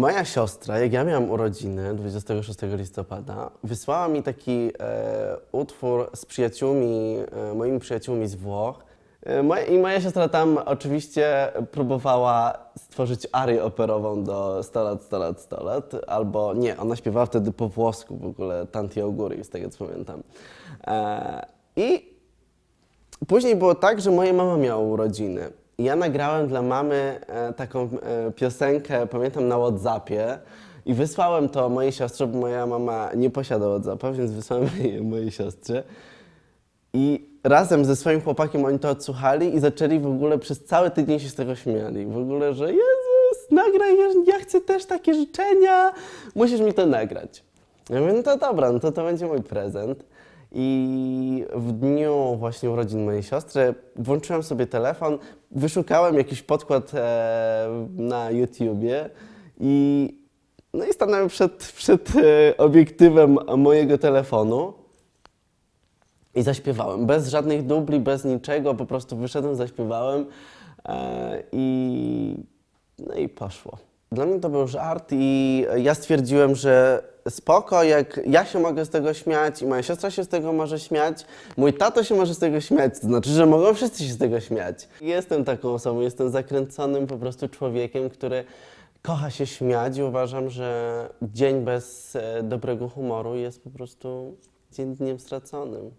Moja siostra, jak ja miałam urodziny 26 listopada, wysłała mi taki e, utwór z przyjaciółmi, e, moimi przyjaciółmi z Włoch. E, moja, I moja siostra tam oczywiście próbowała stworzyć arię operową do 100 lat, 100 lat, 100 lat, albo nie, ona śpiewała wtedy po włosku w ogóle, Tanti Auguri, z tego co pamiętam. E, I Później było tak, że moja mama miała urodziny. I Ja nagrałem dla mamy e, taką e, piosenkę, pamiętam, na Whatsappie i wysłałem to mojej siostrze, bo moja mama nie posiada Whatsappa, więc wysłałem je mojej siostrze. I razem ze swoim chłopakiem oni to odsłuchali i zaczęli w ogóle przez cały tydzień się z tego śmiali. W ogóle, że Jezus, nagraj, ja- chcę też takie życzenia, musisz mi to nagrać. Ja mówię, no to dobra, no to to będzie mój prezent. W dniu właśnie urodzin mojej siostry włączyłem sobie telefon, wyszukałem jakiś podkład e, na YouTubie i, no i stanąłem przed, przed e, obiektywem mojego telefonu i zaśpiewałem. Bez żadnych dubli, bez niczego, po prostu wyszedłem, zaśpiewałem e, i, no i poszło. Dla mnie to był żart i ja stwierdziłem, że spoko, jak ja się mogę z tego śmiać i moja siostra się z tego może śmiać, mój tato się może z tego śmiać, to znaczy, że mogą wszyscy się z tego śmiać. Jestem taką osobą, jestem zakręconym po prostu człowiekiem, który kocha się śmiać i uważam, że dzień bez e, dobrego humoru jest po prostu dzień dniem straconym.